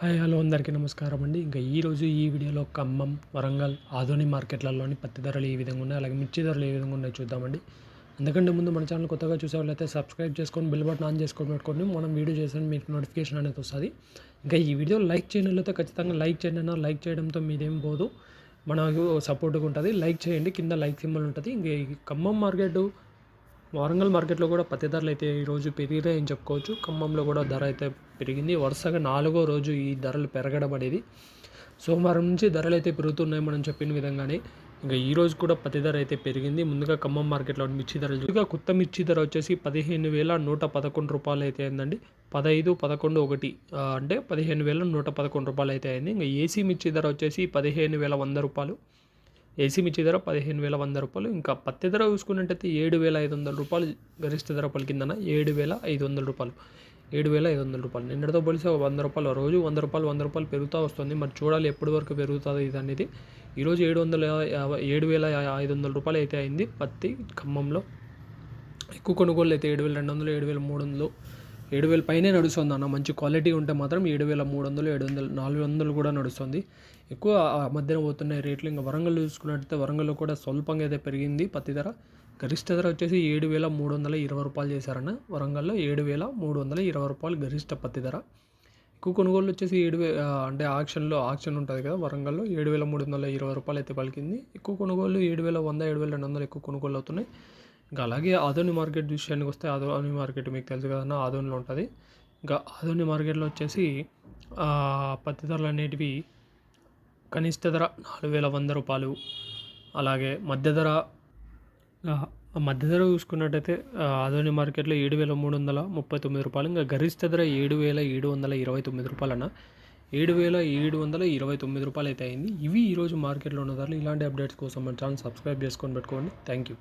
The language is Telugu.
హాయ్ హలో అందరికీ నమస్కారం అండి. ఇంకా ఈరోజు ఈ వీడియోలో ఖమ్మం వరంగల్ ఆధునిక మార్కెట్లలోని పత్తి ధరలు ఏ విధంగా ఉన్నాయి అలాగే మిర్చి ధరలు ఏ విధంగా ఉన్నాయో చూద్దామండి. అందుకంటే ముందు మన ఛానల్ కొత్తగా చూసే వాళ్ళైతే సబ్స్క్రైబ్ చేసుకొని బిల్ బటన్ ఆన్ చేసుకొని పెట్టుకోండి. మనం వీడియో చేసిన మీకు నోటిఫికేషన్ అనేది వస్తుంది. ఇంకా ఈ వీడియో లైక్ చేయనట్లయితే ఖచ్చితంగా లైక్ చేయండి అన్న. లైక్ చేయడంతో మీదేం పోదు. మనకు సపోర్ట్గా ఉంటుంది. లైక్ చేయండి. కింద లైక్ సింబల్ ఉంటుంది. ఇంకా ఈ ఖమ్మం మార్కెట్ వరంగల్ మార్కెట్లో కూడా పత్తి ధరలు అయితే ఈరోజు పెరిగినాయని చెప్పుకోవచ్చు. ఖమ్మంలో కూడా ధర అయితే పెరిగింది. వరుసగా నాలుగో రోజు ఈ ధరలు పెరగడం అనేది సోమవారం నుంచి ధరలు అయితే పెరుగుతున్నాయి మనం చెప్పిన విధంగానే ఇంకా ఈ రోజు కూడా పత్తి ధర అయితే పెరిగింది. ముందుగా ఖమ్మం మార్కెట్లో మిర్చి ధరలు ముందుగా కొత్త మిర్చి ధర వచ్చేసి పదిహేను వేల నూట పదకొండు రూపాయలు అయితే అయిందండి. పదహైదు పదకొండు ఒకటి అంటే పదిహేను వేల నూట పదకొండు రూపాయలు అయితే అయింది. ఇంకా ఏసీ మిర్చి ధర వచ్చేసి పదిహేను వేల వంద రూపాయలు. ఏసీ మిర్చి ధర పదిహేను వేల వంద రూపాయలు. ఇంకా పత్తి ధర చూసుకున్నట్టయితే ఏడు వేల ఐదు వందల రూపాయలు గరిష్ట ధర పలికిందన్న ఏడు వేల ఐదు వందల రూపాయలు. ఏడు వేల ఐదు వందల రూపాయలు. నిన్నటితో పోలిస్తే ఒక వంద రూపాయలు రోజు వంద రూపాయలు వంద రూపాయలు పెరుగుతూ వస్తుంది. మరి చూడాలి ఎప్పటి వరకు పెరుగుతుంది ఇది అనేది. ఈరోజు ఏడు వందల యాభై ఏడు వేల ఐదు వందల రూపాయలు అయితే అయింది పత్తి ఖమ్మంలో. ఎక్కువ కొనుగోలు అయితే ఏడు వేల రెండు వందలు ఏడు వేల మూడు వందలు ఏడు వేల పైనే నడుస్తుంది అన్న. మంచి క్వాలిటీ ఉంటే మాత్రం ఏడు వేల మూడు వందలు ఏడు వందలు నాలుగు వందలు కూడా నడుస్తుంది. ఎక్కువ మధ్యన పోతున్నాయి రేట్లు ఇంకా వరంగల్ చూసుకున్నట్టయితే వరంగల్లో కూడా స్వల్పంగా అయితే పెరిగింది పత్తి ధర. గరిష్ట ధర వచ్చేసి ఏడు వేల మూడు వందల ఇరవై రూపాయలు చేశారన్న. వరంగల్లో ఏడు వేల మూడు వందల ఇరవై రూపాయలు గరిష్ట పత్తి ధర. ఎక్కువ కొనుగోలు వచ్చేసి ఏడు వే అంటే ఆక్షన్లో ఆక్షన్ ఉంటుంది కదా వరంగల్లో ఏడు వేల మూడు వందల ఇరవై రూపాయలు అయితే పలికింది. ఎక్కువ కొనుగోలు ఏడు వేల వంద ఏడు వేల రెండు వందలు ఎక్కువ కొనుగోలు అవుతున్నాయి. ఇంకా అలాగే ఆదోని మార్కెట్ విషయానికి వస్తే ఆదోని మార్కెట్ మీకు తెలుసు కదన్నా ఆదోనిలో ఉంటుంది. ఇంకా ఆదోని మార్కెట్లో వచ్చేసి పత్తి ధరలు అనేటివి కనిష్ట ధర నాలుగు వేల వంద రూపాయలు. అలాగే మధ్య ధర మధ్య ధర చూసుకున్నట్టయితే ఆ, ఆదోని మార్కెట్లో ఏడు వేల మూడు వందల ముప్పై తొమ్మిది రూపాయలు ఇంకా గరిష్ట ధర ఏడు వేల ఏడు వందల ఇరవై తొమ్మిది రూపాయలన్న ఏడు వేల ఏడు వందల ఇరవై తొమ్మిది రూపాయలు అయితే అయింది. ఇవి ఈరోజు మార్కెట్లో ఉన్న ధరలు. ఇలాంటి అప్డేట్స్ కోసం మన ఛానల్ సబ్స్క్రైబ్ చేసుకొని పెట్టుకోండి. Thank you.